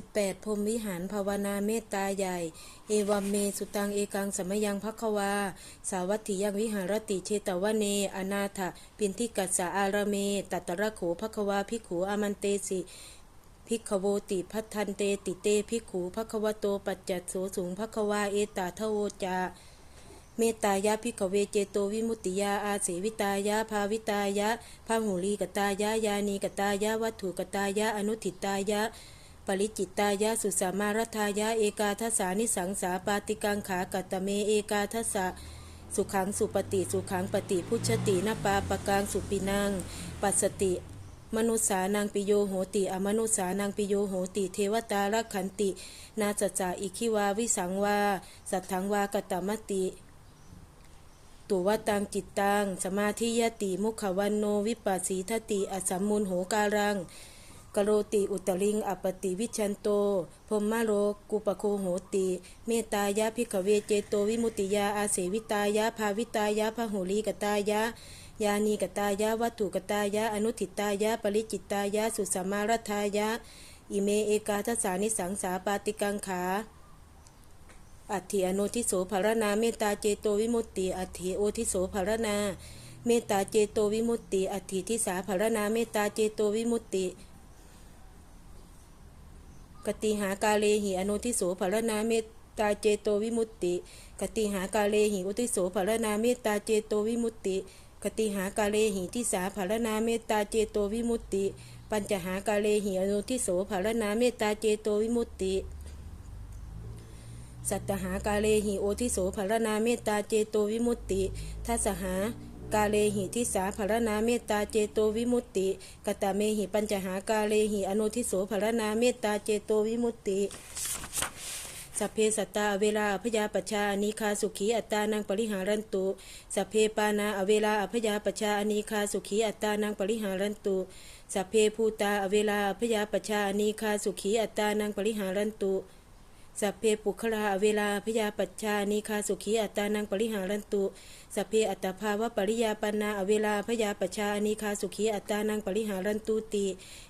18พรมวิหารภาวนาเมตตาใหญ่ เอวัมเมสุตังเอกังสมยังพักวา สาวัตถิยังวิหารติเชตวเน อนาถปินทิกัสสะอารเม ตัตตระโขพักวาภิกขุอามันเตสิภิกขโวติพัทันเตติเตภิกขุพักวโตปัจจัตโสสุงพักวาเอตาทโวจาเมตตายะพิกเวเจโตวิมุตติยาอาเสวิตายะภาวิตายะพาหูลีกตายะยานีกตายะวัตถุกตายะอนุทิตายะ ปริจิตตายะสุสามารัทายะเอกาทัสานิสังสาปาติกังขากัตตเมเอกาทัสะสุขังสุปฏิสุขังปฏิพุชตินปาปกังสุปินังปัสสติ มนุษานังปิโยโหติอมนุษานังปิโยโหติ เทวตารักขันติ นาจจาอิคิวาวิสังวา สัทธังวากตมติตุวตังจิตตังสมาธิยติมุขวันโนวิปัสสีทติอสัมมุนโหการัง กโรติอุตริงอปติวิชันโตพรหมโรกุปโคโหติ เมตายะพิกเวเจโตวิมุตติยาอาเสวิตายะภาวิตายะพหุลีกตายะยานีกตายะวัตถุกตายะอนุทิตายะปริจิตายะสุสมารทายะ อิเมเอกาทสานิสังสาปาติกังขาอัตถิอโนทิโสภารนาเมตตาเจโตวิมุตติอัตถิโอทิโสภารนาเมตตาเจโตวิมุตติอัตถิทิสาภารนาเมตตาเจโตวิมุตติ กติหากาเลหิอนุทิโสภารนาเมตตาเจโตวิมุตติ กติหากาเลหิอุทิโสภารนาเมตตาเจโตวิมุตติกติหากาเลหิทิสาภารนาเมตตาเจโตวิมุตติ ปัญจหากาเลหิอนุทิโสภารนาเมตตาเจโตวิมุตติ สัตตหากาเลหิโอทิโสภารนาเมตตาเจโตวิมุตติทัสหา กาเลหิทิสาภารนาเมตตาเจโตวิมุตติ กตเมหิปัญจหากาเลหิอนุทิโสภารนาเมตตาเจโตวิมุตติสัพเพสัตตาเวลาอพยาปชาอนีคาสุขีอัตตานังปริหารันตุสัพเพปานาอเวลาอพยาปชาอนีคาสุขีอัตตานังปริหารันตุสัพเพภูตาอเวลาอพยาปชาอนีคาสุขีอัตตานังปริหารันตุ สัพเพปุคลาเวลาพยาปัจชานิคาสุขีอัตานังปริหารันตุสัพเพอัตภาวะปริยาปนาอเวลาพยาปัจชานิคาสุขีอัตานังปริหารันตุติ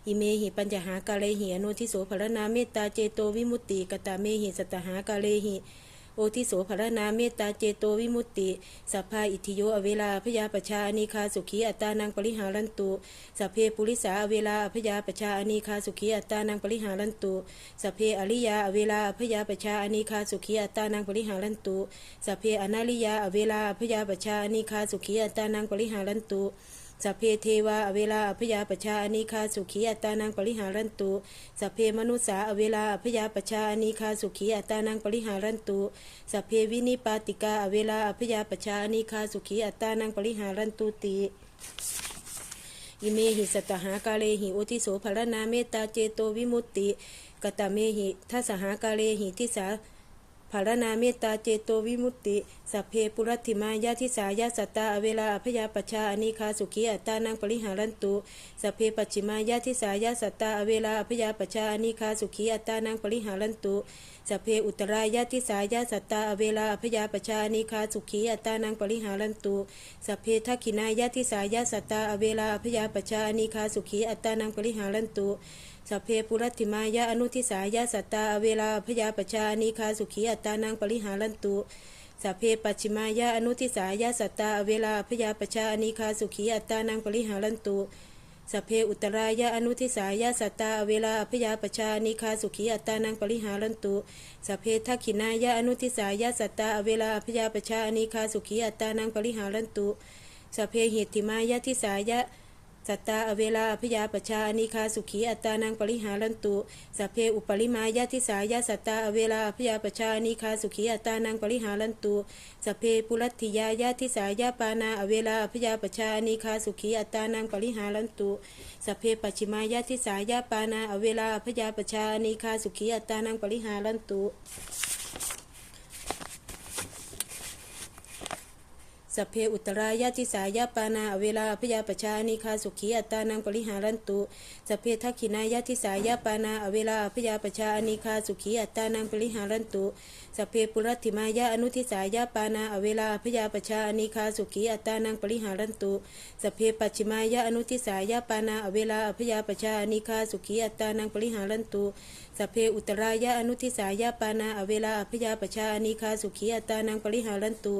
อิเมหิปัญจหากาเลหิอนุทิโสภรนาเมตตาเจโตวิมุตติกตาเมหิสตหากาเลหิ โอทิโสภรนาเมตตาเจโตวิมุตติ สัพพาอิทิโยอเวลาพยาปชาอนิคาสุขีอัตตานังปริหารันตุสัพเพปุริสาอเวลาพยาปชาอนิคาสุขีอัตตานังปริหารันตุสัพเพอริยาอเวลาพยาปชาอนิคาสุขีอัตตานังปริหารันตุสัพเพอนาลิยาอเวลาพยาปชาอนิคาสุขีอัตตานังปริหารันตุ สัพเพเทวาอเวลาอพยาปชาอนิคาสุขีอัตานังปริหารันตุสัพเพมนุษาอเวลาอพยาปชาอนิคาสุขีอัตานังปริหารันตุสัพเพวินิปาติกาอเวลาอพยาปชาอนิคาสุขีอัตานังปริหารันตุติอิเมหิสตหากาเลหิโอทิโสภรนาเมตตาเจโตวิมุตติกตเมหิทัสหากาเลหิทิสา ภารนาเมตตาเจโตวิมุตติ สัพเพปุรัติมายาทิสายาสัตตาอเวลาอพยาปชาอนิคาสุขีอัตตานังปริหารันตุสัพเพปัจฉิมายาทิสายาสัตตาอเวลาอพยาปชาอนิคาสุขีอัตตานังปริหารันตุสัพเพอุตรายาทิสายาสัตตาอเวลาอพยาปชาอนิคาสุขีอัตตานังปริหารันตุสัพเพทักขินายาทิสายาสัตตาอเวลาอพยาปชาอนิคาสุขีอัตตานังปริหารันตุ สัพเพปุรัติมายาอนุทิสายาสัตตาอเวลาพยาปชานิคาสุขีอัตตานังปริหารันตุสัพเพปัจฉิมายาอนุทิสายาสัตตาอเวลาพยาปชานิคาสุขีอัตตานังปริหารันตุสัพเพอุตรายาอนุทิสายาสัตตาเวลาพยาปชานิคาสุขีอัตตานังปริหารันตุสัพเพทักขินายาอนุทิสายาสัตตาเวลาพยาปชานิคาสุขีอัตตานังปริหารันตุสัพเพหิติมายาทิสายะ สัตตาอเวลาพยาปชานิคาสุขีอัตตานังปริหารันตุสัพเพอุปริมายาทิสายะสัตตาอเวลาพยาปชานิคาสุขีอัตตานังปริหารันตุสัพเพปุรัตถิยายาทิสายาปานาอเวลาพยาปชานิคาสุขีอัตตานังปริหารันตุสัพเพปัจฉิมายาทิสายาปานาอเวลาพยาปชานิคาสุขีอัตตานังปริหารันตุ สัพเพอุตรายะทิสายะปานาอเวลาพยาปชานิคาสุขีอัตตานังปริหารันตุสัพเพทักขินายะทิสายะปานาอเวลาพยาปชานิคาสุขีอัตตานังปริหารันตุสัพเพปุรัติมายะอนุทิสายะปานาอเวลาพยาปชานิคาสุขีอัตตานังปริหารันตุสัพเพปัจฉิมายะอนุทิสายะปานาอเวลาพยาปชานิคาสุขีอัตตานังปริหารันตุสัพเพอุตรายะอนุทิสายะปานาอเวลาพยาปชานิคาสุขีอัตตานังปริหารันตุ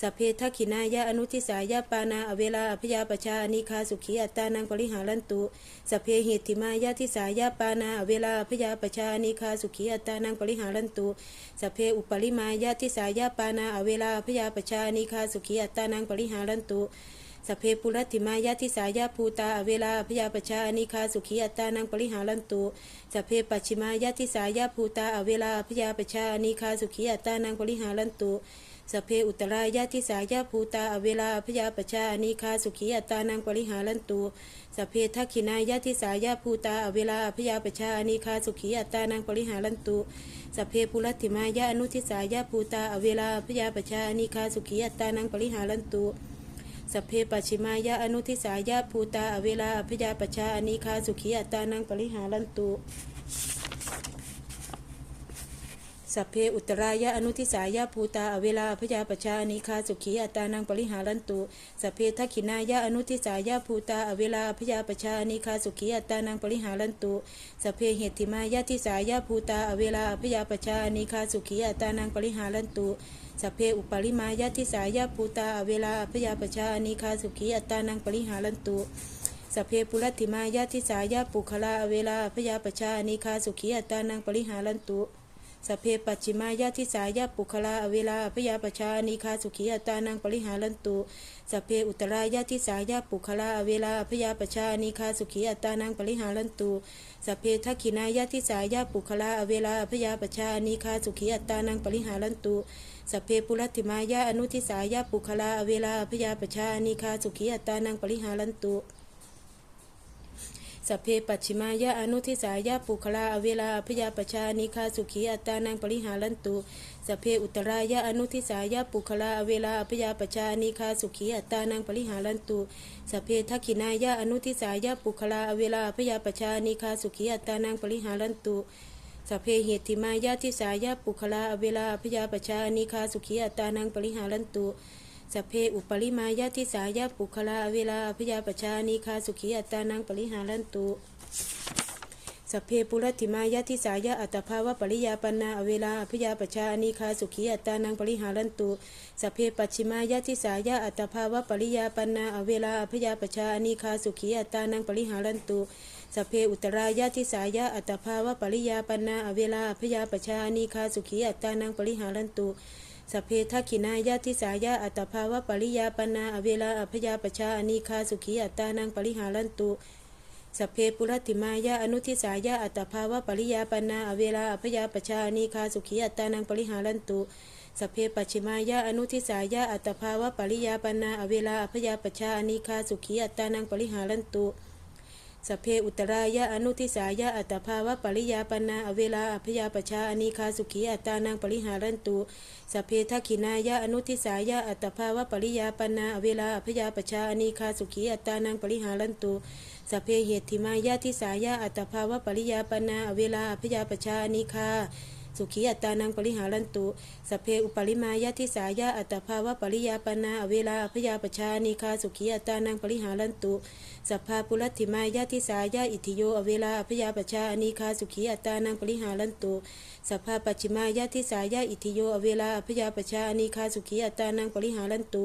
สัพเพทักขินายะอนุทิสายะปานาอเวลาพยาปชานิคาสุขีอัตตานังปริหารันตุสัพเพหิตถิมายะทิสายะปานาอเวลาพยาปชานิคาสุขีอัตตานังปริหารันตุสเพอุปริมายะทิสายะปานาอเวลาพยาปชานิคาสุขีอัตตานังปริหารันตุสเพปุรัติมายะทิสายะภูตาอเวลาพยาปชานิคาสุขีอัตตานังปริหารันตุสเพปัจฉิมายะทิสายะภูตาอเวลาพยาปชานิคาสุขีอัตตานังปริหารันตุ สเพอุตรายะทิสายะภูตาอเวลาพยาปชานิคาสุขีอัตานังปริหารันตุสเพทักขินายะทิสายะภูตาอเวลาพยาปชานิคาสุขีอัตานังปริหารันตุสัพเพปุรัติมายะอนุทิสายะภูตาอเวลาพยาปชานิคาสุขีอัตานังปริหารันตุสเพปัจฉิมายะอนุทิสายะภูตาอเวลาพยาปชาอนิคาสุขีอัตตานังปริหารันตุ สัพเพอุตรายะอนุทิสายะภูตาอเวลาพยาปชาอนิคาสุขีอัตานังปริหารันตุสัพเพทักขินายะอนุทิสายะภูตาอเวลาพยาปชาอนิคาสุขีอัตานังปริหารันตุสัพเพเหติมายะทิสายะภูตาอเวลาพยาปชาอนิคาสุขีอัตานังปริหารันตุสัพเพอุปริมายะทิสายะภูตาอเวลาพยาปชาอนิคาสุขีอัตานังปริหารันตุสัพเพปุรัติมายะทิสายะปุคลาอเวลาพยาปชาอนิคาสุขีอัตตานังปริหารันตุ สัพเพปัจฉิมายะทิสายะปุคลาอเวลาพยาปชานิคาสุขีอัตตานังปริหารันตุสัพเพอุตรายะทิสายะปุคลาอเวลาพยาปชานิคาสุขีอัตตานังปริหารันตุสัพเพทักขินายะทิสายะปุคลาอเวลาพยาปชานิคาสุขีอัตตานังปริหารันตุสเพปุรัติมายะอนุทิสายะปุคลาอเวลาพยาปชานิคาสุขีอัตตานังปริหารันตุ สัพเพปัจฉิมายะอนุทิสายะปุคลาอเวลาพยาปชานิคาสุขีอัตตานังปริหารันตุสัพเพอุตรายะอนุทิสายะปุคลาอเวลาพยาปชานิคาสุขีอัตตานังปริหารันตุสัพเพทักขินายะอนุทิสายะปุคลาอเวลาพยาปชานิคาสุขีอัตตานังปริหารันตุสัพเพเหติมายะทิสายะปุคลาอเวลาพยาปชานิคาสุขีอัตตานังปริหารันตุ สเพอุปริมายะทิสายะปุคลาเวลาพยาปชานิคาสุขีอัตตานังปริหารันตุสเพปุรัติมายะทิสายะอัตภาวะปริยาปนาอเวลาพยาปชานิคาสุขีอัตตานังปริหารันตุสเพปัจฉิมายะทิสายะอัตภาวะปริยาปนาอเวลาพยาปชานิคาสุขีอัตตานังปริหารันตุสเพอุตรายะทิสายะอัตภาวะปริยาปนาอเวลาพยาปชานิคาสุขีอัตตานังปริหารันตุ สเพทักขินายะทิสายะอัตภาวะปริยาปนาอเวลาอพยาปชาอนิคาสุขีอัตตานังปริหารันตุสเพปุรัติมายะอนุทิสายะอัตภาวะปริยาปนาอเวลาอพยาปชาอนิคาสุขีอัตตานังปริหารันตุสเพปัจฉิมายะอนุทิสายะอัตภาวะปริยาปนาอเวลาอพยาปชาอนิคาสุขีอัตตานังปริหารันตุ สเพอุตรายะอนุทิสายะอัตภาวะปริยาปนาอเวลาอพยาปชาอนิคาสุขีอัตานังปริหารันตุสัพเพทักขินายะอนุทิสายะอัตภาวะปริยาปนาอเวลาอพยาปชาอนิคาสุขีอัตานังปริหารันตุสเพเหติมายะทิสายะอัตภาวะปริยาปนาอเวลาอพยาปชาอนิคาสุขีอัตานังปริหารันตุสเพอุปริมายะทิสายะอัตภาวะปริยาปนาอเวลาอพยาปชานิคาสุขีอัตตานังปริหารันตุ สัพพาปุรัติมายะทิสายะอิทิโยอเวลาอพยาปชาอนิคาสุขีอัตานังปริหารันตุสัพพาปัจฉิมายะทิสายะอิทิโยอเวลาอพยาปชาอนิคาสุขีอัตานังปริหารันตุ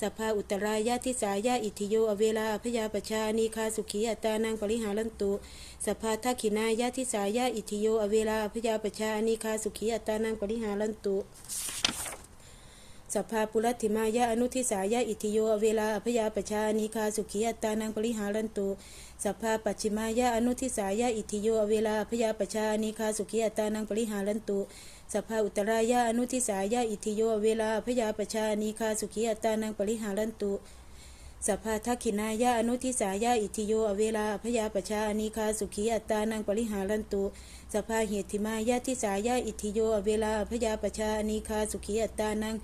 สัพพาอุตรายะทิสายะอิทิโยอเวลาอพยาปชาอนิคาสุขีอัตานังปริหารันตุสัพพาทักขินายะทิสายะอิทิโยอเวลาอพยาปชาอนิคาสุขีอัตตานังปริหารันตุ สัพพาปุรัติมายะอนุทิสายะอิทิโยเวลาอพยาปชานิคาสุขีอัตตานังปริหารันตุสัพพาปัจฉิมายะอนุทิสายะอิทิโยเวลาอพยาปชานิคาสุขีอัตตานังปริหารันตุสัพพาอุตรายะอนุทิสายะอิทิโยเวลาอพยาปชานิคาสุขีอัตตานังปริหารันตุสัพพาทักขินายะอนุทิสายะอิทิโยอเวลาอพยาปชานิคาสุขีอัตตานังปริหารันตุสัพพาเหติมายะทิสายะอิทิโยอเวลาอพยาปชานิคาสุขีอัตตานัง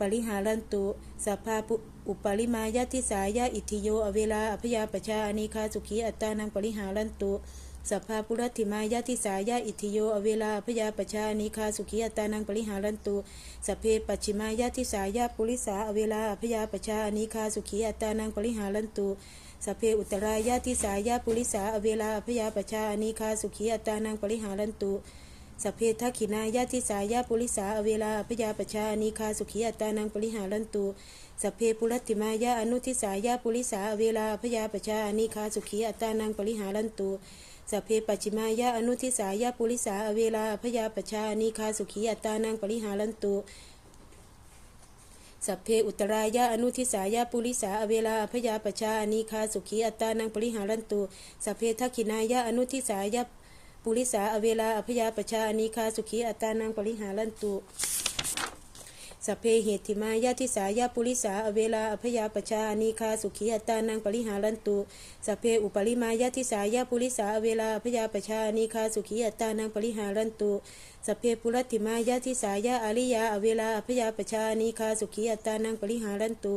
ปริหารันตุสัพพาปุอุปริมายาทิสายาอิทิโย อเวลาอภยาปชาอนิคาสุขีอัตตานังปริหารันตุสัพพาปุรัติมายาทิสายาอิทิโย อเวลาอภยาปชาอนิคาสุขีอัตตานังปริหารันตุสัพเพปัจฉิมายาทิสายาปุริสาอเวลาอภยาปชาอนิคาสุขีอัตตานังปริหารันตุสัพเพอุตรายาทิสายาปุริสาอเวลาอภยาปชาอนิคาสุขีอัตตานังปริหารันตุ สเพทักขินายาทิสายาปุริสาอเวลาพยาปชานีคาสุขีอัตตานังปริหารันตุสเพปุรัติมายาอนุทิสายาปุริสาอเวลาพยาปชานีคาสุขีอัตตานังปริหารันตุสเพปัจฉิมายาอนุทิสายาปุริสาอเวลาพยาปชานีคาสุขีอัตตานังปริหารันตุสัพเพอุตรายะอนุทิสายาปุริสาอเวลาพยาปชานีคาสุขีอัตตานังปริหารันตุสัพเพทักขินายะอนุทิสายา ปุริสาอเวลาอพยาปชาอนีคาสุขีอัตานังปริหารันตุสัพเพเหติมายาทิสายาปุริสาอเวลาอพยาปชาอนีคาสุขีอัตานังปริหารันตุสัพเพอุปริมายาทิสายาปุริสาอเวลาอพยาปชาอนีคาสุขีอัตานังปริหารันตุสัพเพปุรัติมายาทิสายาอริยาอเวลาอพยาปชาอนีคาสุขีอัตตานังปริหารันตุ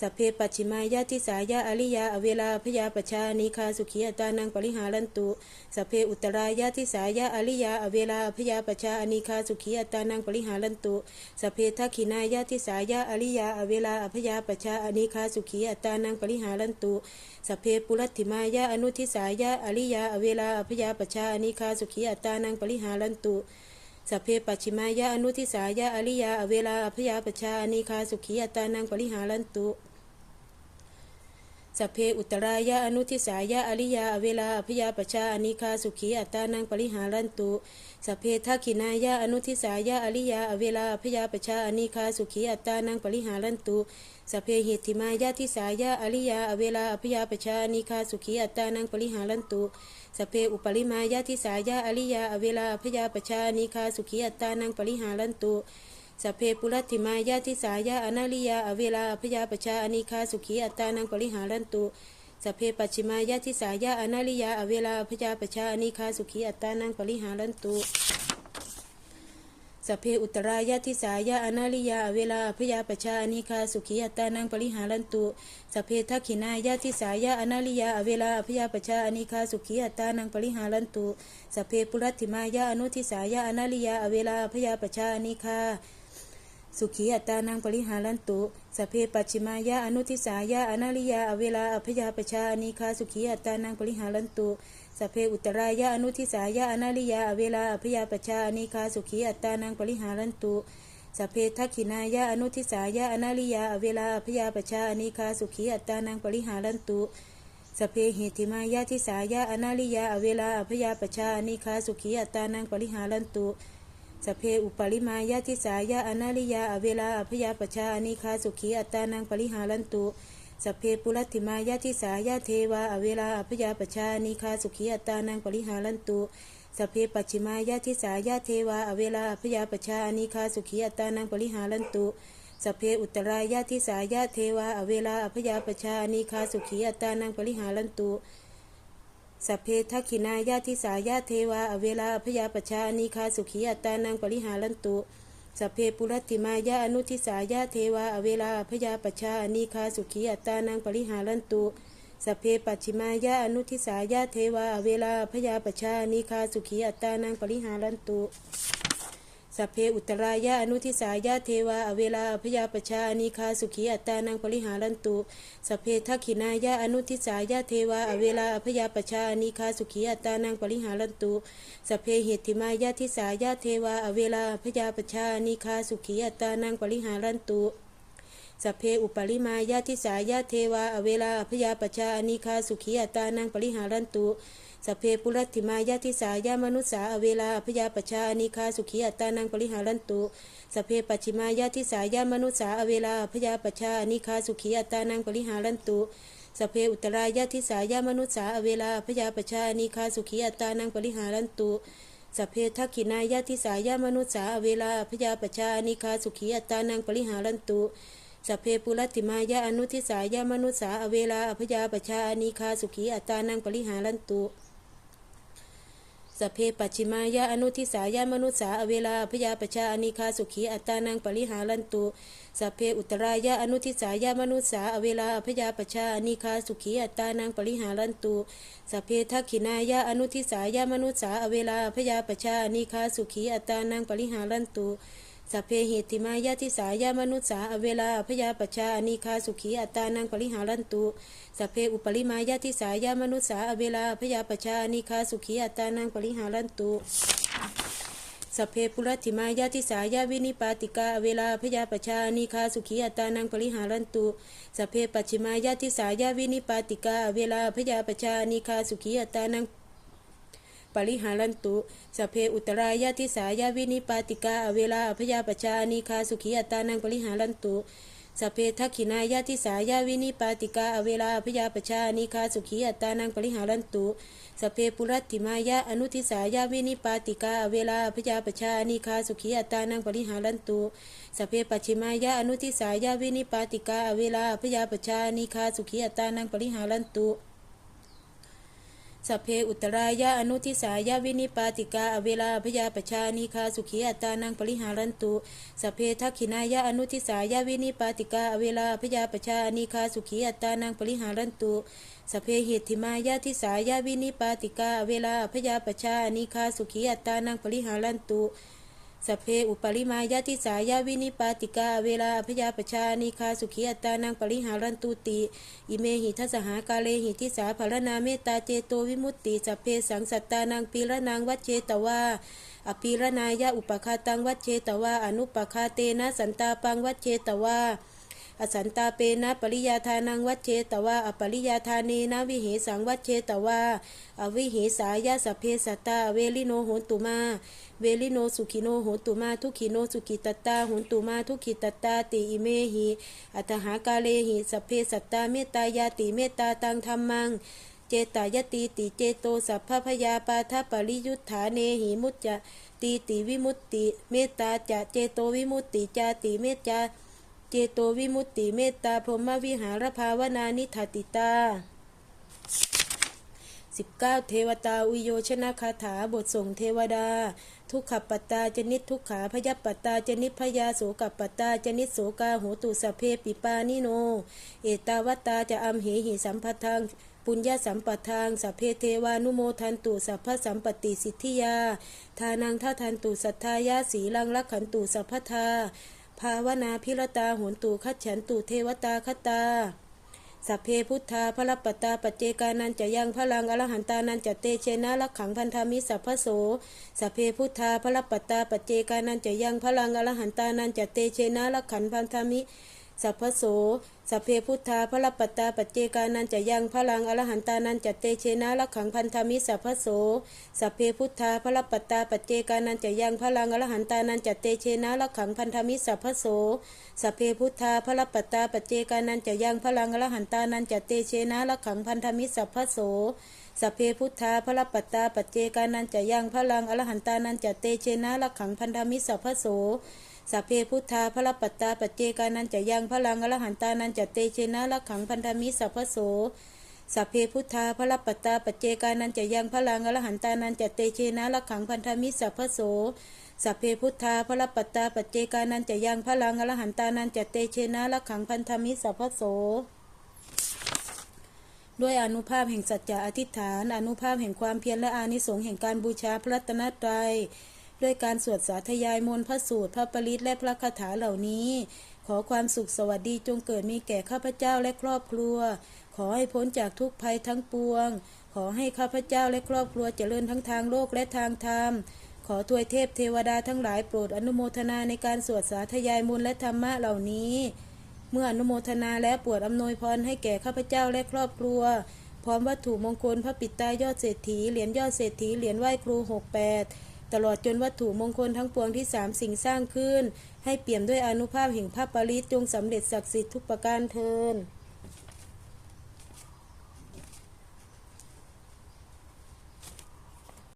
สัพเพปัจฉิมายาทิสายาอริยา อเวลาพยาปชานิคาสุขีอัตตานังปริหารันตุสัพเพอุตรายาทิสายาอริยา อเวลาพยาปชานิคาสุขีอัตตานังปริหารันตุสัพเพทักขินายาทิสายาอริยา อเวลาอพยาปชานิคาสุขีอัตตานังปริหารันตุสัพเพปุรัติมายาอนุทิสายาอริยา อเวลาอพยาปชานิคาสุขีอัตตานังปริหารันตุ สัพเพปัชิมายาอนุทิสายาอริยาอเวลาอพยาปชานิคาสุขีอัตตานังปริหารันตุ สเพอุตรายะอนุทิสายะอริยาอเวลาพยาปชาอนิคาสุขีอัตตานังปริหารันตุสเพทักขินายะอนุทิสายะอริยาอเวลาพยาปชาอนิคาสุขีอัตตานังปริหารันตุสัพเพหิติมายะทิสายะอริยาอเวลาพยาปชาอนิคาสุขีอัตตานังปริหารันตุสเพอุปริมายะทิสายะอริยาอเวลาพยาปชาอนิคาสุขีอัตตานังปริหารันตุ สเพปุรัติมายาทิสายาอนาลิยา อเวลาพยาปชาอนิคาสุขีอัตตานังปริหารันตุสเพปัจฉิมายาทิสายาอนาลิยา อเวลาพยาปชาอนิคาสุขีอัตตานังปริหารันตุสเพอุตรายาทิสายาอนาลิยาอเวลาพยาปชาอนิคาสุขีอัตตานังปริหารันตุสเพทักขินายาทิสายาอนาลิยาอเวลาพยาปชาอนิคาสุขีอัตตานังปริหารันตุสเพปุรัติมายาอนุทิสายาอนาลิยาอเวลาพยาปชาอนิคา สุขีอัตตานังปริหารันตุสเพปัจฉิมายาอนุทิสายาอนาลิยาอเวลาอพยาปชานิคาสุขีอัตตานังปริหารันตุสเพอุตรายาอนุทิสายาอนาลิยาอเวลาอพยาปชานิคาสุขีอัตตานังปริหารันตุสเพทักขินายาอนุทิสายาอนาลิยาอเวลาอพยาปชานิคาสุขีอัตตานังปริหารันตุสัพเพหิติมายาทิสายาอนาลิยาอเวลาอพยาปชานิคาสุขีอัตตานังปริหารันตุ สเพอุปริมายาทิสายาอนาลิยาอเวลาอพยาปชาอนิคาสุขีอัตตานังปริหารันตุสเพปุรัตถิมายาทิสายาเทวาอเวลาอพยาปชาอนิคาสุขีอัตตานังปริหารันตุสเพปัจฉิมายาทิสายาเทวาอเวลาอพยาปชาอนิคาสุขีอัตตานังปริหารันตุสเพอุตรายาทิสายาเทวาอเวลาอพยาปชาอนิคาสุขีอัตตานังปริหารันตุ สัพเพทักขินายาทิสายาเทวาอเวลาพยาปชานิคาสุขีอัตตานังปริหารันตุสัพเพปุรัติมายาอนุทิสายาเทวาอเวลาพยาปชานิคาสุขีอัตตานังปริหารันตุสัพเพปัจฉิมายาอนุทิสายาเทวาอเวลาพยาปชานิคาสุขีอัตตานังปริหารันตุ สัพเพอุตรายาอนุทิสายาเทวาอเวลาพยาปชานิคาสุขีอัตตานังปริหารันตุสัพเพทักขินายาอนุทิสายาเทวาอเวลาพยาปชานิคาสุขีอัตตานังปริหารันตุสัพเพเหติมายาทิสายาเทวาอเวลาพยาปชานิคาสุขีอัตตานังปริหารันตุสัพเพอุปริมายาทิสายาเทวาอเวลาพยาปชาอนิคาสุขีอัตตานังปริหารันตุ สเพปุรัติมายาทิสายามนุสสาอเวลาพยาปชานิคาสุขีอัตตานังปริหารันตุสเพปัจฉิมายาทิสายามนุสสาอเวลาพยาปชานิคาสุขีอัตตานังปริหารันตุสเพอุตรายาทิสายามนุสสาอเวลาพยาปชานิคาสุขีอัตตานังปริหารันตุสเพทักขินายาทิสายามนุสสาอเวลาพยาปชานิคาสุขีอัตตานังปริหารันตุสเพปุรัติมายาอนุทิสายามนุสสาอเวลาอพยาปชานิคาสุขีอัตตานังปริหารันตุ สเพปัจฉิมายะอนุทิสายามนุษสาอเวลาพยาปชาอนิคาสุขีอัตตานังปริหารันตุสเพอุตรายะอนุทิสายามนุษสาอเวลาพยาปชาอนิคาสุขีอัตตานังปริหารันตุสเพทักขินายะอนุทิสายามนุษสาอเวลาพยาปชาอนิคาสุขีอัตตานังปริหารันตุ สัพเพเหติมายะทิสายามนุษสาอเวลาพยาปชาอนิคาสุขีอัตตานังปริหารันตุสัพเพอุปริมายะทิสายามนุษสาอเวลาพยาปชาอนิคาสุขีอัตตานังปริหารันตุสัพเพปุรัติมายาทิสายาวินิปาติกาเวลาพยาปชานิคาสุขีอัตานังปริหารันตุสัพเพปัจฉิมายาทิสายาวินิปาติกาเวลาพยาปชานิคาสุขีอัตานัง ปริหารันตุสเพอุตรายาทิสายาวินิปาติกาเวลาอพยาปชานิคาสุขีอัตานังปริหารันตุสเพทักขินายาทิสายาวินิปาติกาเวลาอพยาปชานิคาสุขีอัตานังปริหารันตุสเพปุรัตติมายะอนุทิสายาวินิปาติกาเวลาพยาปชานิคาสุขีอัตานังปริหารันตุสเพปัจฉิมายะอนุทิสายาวินิปาติกาเวลาพยาปชานิคาสุขีอัตตานังปริหารันตุ สเพอุตรายะอนุทิสายาวินิปาติกาเวลาพยาปชานิคาสุขีอัตานังปริหารันตุสเพทักขินายะอนุทิสายาวินิปาติกาเวลาพยาปชานิคาสุขีอัตานังปริหารันตุสเพเหติมายาทิสายาวินิปาติกาเวลาพยาปชานิคาสุขีอัตตานังปริหารันตุ สเพอุปริมายาทิสายาวินิปาติกาเวลาพยาปชานิคาสุขีอัตตานังปริหารันตุติ อิเมหิทัสหากาเลหิทิสาภรนาเมตตาเจโตวิมุตติสเพสังสัตตานังปีระนางวัจเจตวาอภิรนายาอุปคาตังวัจเจตวาอนุปคาเตนะสันตาปังวัจเจตวา อสันตาเปนะปริยาทานังวัชเชตวาอปริยาทาเนนะวิเหสังวัชเชตวาอวิเหสายาสเพสัตตาเวลิโนโหนตุมาเวลิโนสุขิโนโหตุมาทุขิโนสุขิตตตาโหตุมาทุขิตตตาติอิเมหิอัตหากาเลหิสเพสัตตาเมตตายาติเมตตาตังธรรมังเจตายติติเจโตสัพพพยาปาทปริยุทธาเนหิมุจจะตีติวิมุตติเมตตาจะเจโตวิมุตติจาติเมตจา เจโตวิมุตติเมตตาพรหมวิหารภาวนานิทติตา 19 เทวตาอุโยชนะคาถาบทส่งเทวดา ทุกขปัตตาจนิทุกขาพยปัตตาจนิพยาโสกปัตตาจนิโสกาโหตุสเพปิปานิโน เอตาวตาจะอัมเหหิสัมปทังปุญญาสัมปทังสัพเพเทวานุโมทันตุสัพพสัมปติสิทธิยา ทานังท่าทันตุสัทธายาสีลังลักขันตุสัพพทา ภาวนาพิรตาหุนตูคัจฉันตูเทวตาคตาสัพเพพุทธาพระปัตตาปัจเจกานันจะยังพลังอรหันตานันจะเตเชนะลักขังพันธามิสัพพโสสัพเพพุทธาพระปัตตาปัจเจกานันจะยังพลังอรหันตานันจะเตเชนะลักขันพันธามิ สัพพโส สัพเพพุทธาพระปัตตาปัจเจกานันจะยังพลังอรหันตานันจะเตเชนะลักขังพันธามิสัพพโส สัพเพพุทธาพระปัตตาปัจเจกานันจะยังพลังอรหันตานันจะเตเชนะลักขังพันธามิสัพพโส สัพเพพุทธาพระปัตตาปัจเจกานันจะยังพลังอรหันตานันจะเตเชนะลักขังพันธามิสัพพโสสัพเพพุทธาพระปัตตาปัจเจกานันจะยังพลังอรหันตานันจะเตเชนะลักขังพันธามิสัพพโส สัพเพพุทธาพระปัตตาปัจเจกานันจะยังพลังอรหันตานันจะเตเชนะลักขังพันธมิสัพพโสสัพเพพุทธาพระปัตตาปัจเจกานันจะยังพลังอรหันตานันจะเตเชนะลักขังพันธมิสัพพโสสัพเพพุทธาพระปัตตาปัจเจกานันจะยังพลังอรหันตานันจะเตเชนะลักขังพันธมิสัพพโสด้วยอนุภาพแห่งสัจจะอธิษฐาน อนุภาพแห่งความเพียรและอานิสงส์แห่งการบูชาพระรัตนตรัย ด้วยการสวดสาธยายมนต์พระสูตร พระปริตและพระคาถาเหล่านี้ ขอความสุขสวัสดีจงเกิดมีแก่ข้าพเจ้าและครอบครัว ขอให้พ้นจากทุกภัยทั้งปวง ขอให้ข้าพเจ้าและครอบครัวเจริญทั้งทางโลกและทางธรรมขอทวยเทพเทวดาทั้งหลายโปรดอนุโมทนาในการสวดสาธยายมนต์และธรรมะเหล่านี้ เมื่ออนุโมทนาและปรดอำนวยพรให้แก่ข้าพเจ้าและครอบครัว พร้อมวัตถุมงคลพระปิดตายอดเศรษฐีเหรียญยอดเศรษฐีเหรียญไหว้ครู 68 ตลอดจนวัตถุมงคลทั้งปวงที่สามสิ่งสร้างขึ้น ให้เปี่ยมด้วยอนุภาพแห่งพระปริตจงสำเร็จศักดิ์สิทธิ์ทุกประการเทิน